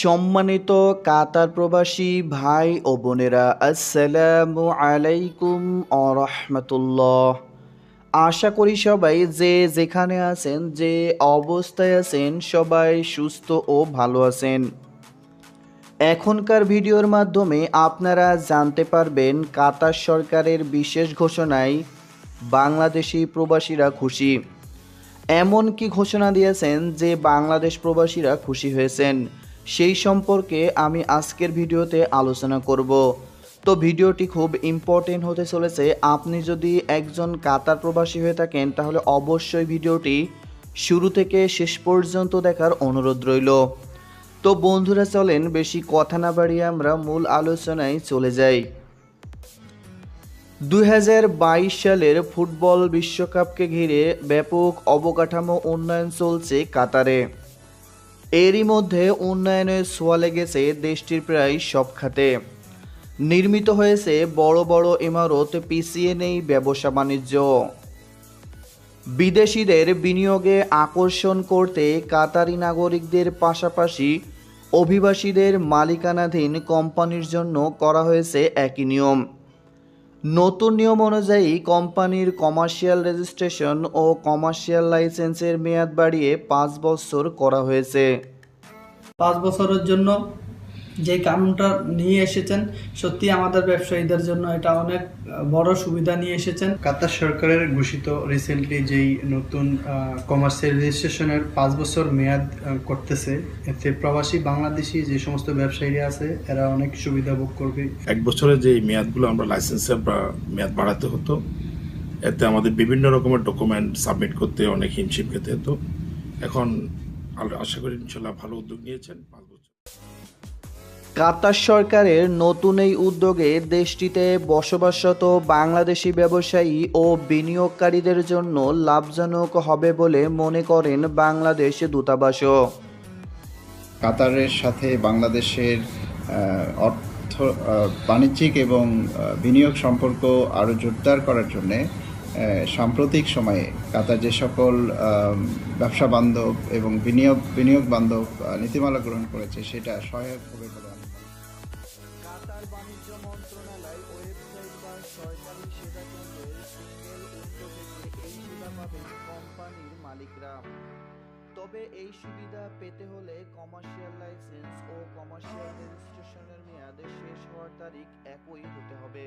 সম্মানিত কাতার প্রবাসী ভাই ও বোনেরা, আসসালামু আলাইকুম আরহামতুল্লাহ আশা করি সবাই যে যেখানে আছেন, যে অবস্থায় আছেন, সবাই সুস্থ ও ভালো আছেন। এখনকার ভিডিওর মাধ্যমে আপনারা জানতে পারবেন কাতার সরকারের বিশেষ ঘোষণায় বাংলাদেশি প্রবাসীরা খুশি। এমন কি ঘোষণা দিয়েছেন যে বাংলাদেশ প্রবাসীরা খুশি হয়েছেন? সেই সম্পর্কে আমি আজকের ভিডিওতে আলোচনা করব। তো ভিডিওটি খুব ইম্পর্টেন্ট হতে চলেছে। আপনি যদি একজন কাতার প্রবাসী হয়ে থাকেন, তাহলে অবশ্যই ভিডিওটি শুরু থেকে শেষ পর্যন্ত দেখার অনুরোধ রইল। তো বন্ধুরা, চলেন বেশি কথা না বাড়িয়ে আমরা মূল আলোচনায় চলে যাই। দু হাজার বাইশ সালের ফুটবল বিশ্বকাপকে ঘিরে ব্যাপক অবকাঠামো উন্নয়ন চলছে কাতারে। এরই মধ্যে উন্নয়নের ছোঁয়া লেগেছে দেশটির প্রায় সব খাতে। নির্মিত হয়েছে বড় বড় ইমারত, পিছিয়ে নেই ব্যবসা বাণিজ্য। বিদেশিদের বিনিয়োগে আকর্ষণ করতে কাতারি নাগরিকদের পাশাপাশি অভিবাসীদের মালিকানাধীন কোম্পানির জন্য করা হয়েছে একই নিয়ম। নতুন নিয়ম অনুযায়ী কোম্পানির কমার্শিয়াল রেজিস্ট্রেশন ও কমার্শিয়াল লাইসেন্সের মেয়াদ বাড়িয়ে পাঁচ বছর করা হয়েছে। পাঁচ বছরের জন্য যে কানুনটা নিয়ে এসেছেন সত্যি আমাদের ব্যবসায়ীদের জন্য এটা অনেক বড় সুবিধা নিয়ে এসেছেন। কাতার সরকারের ঘোষিত রিসেন্টলি যেই নতুন কমার্সিয়াল রেজিস্ট্রেশনের পাঁচ বছর মেয়াদ করতেছে এতে প্রবাসী বাংলাদেশি যে সমস্ত ব্যবসায়ীরা আছে এরা অনেক সুবিধা ভোগ করবে। এক বছরের যে মেয়াদগুলো আমরা লাইসেন্সের বা- মেয়াদ বাড়াতে হতো এতে আমাদের বিভিন্ন রকমের ডকুমেন্ট সাবমিট করতে অনেক হিমশিম খেতে হতো। এখন আশা করি ইনশাল্লাহ ভালো উদ্যোগ নিয়েছেন কাতার সরকারের নতুন এই উদ্যোগে দেশটিতে বসবাসরত বাংলাদেশি ব্যবসায়ী ও বিনিয়োগকারীদের জন্য লাভজনক হবে বলে মনে করেন বাংলাদেশ দূতাবাসও। কাতারের সাথে বাংলাদেশের অর্থ বাণিজ্যিক এবং বিনিয়োগ সম্পর্ক আরও জোরদার করার জন্যে সাম্প্রতিক সময়ে কাতার যে সকল ব্যবসা বান্ধব এবং বিনিয়োগ বিনিয়োগ বান্ধব নীতিমালা গ্রহণ করেছে, সেটা সহায়ক হবে বলে আমি করি। কাতার বাণিজ্য মন্ত্রণালয় ওয়েবসাইট বা সরকারি সেবা কেন্দ্রের সিঙ্গেল থেকে এই সেবা পাবেন কোম্পানির মালিকরা তবে এই সুবিধা পেতে হলে কমার্শিয়াল লাইসেন্স ও কমার্শিয়াল রেজিস্ট্রেশনের মেয়াদে শেষ হওয়ার তারিখ একই হতে হবে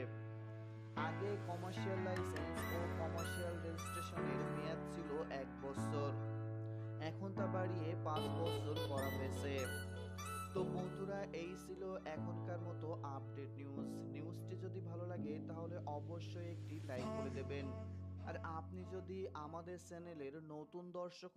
বন্ধুরা, এই ছিল এখনকার মতো আপডেট নিউজ নিউজটি যদি ভালো লাগে, তাহলে অবশ্যই একটি লাইক করে দেবেন। আর আপনি যদি আমাদের চ্যানেলের নতুন দর্শক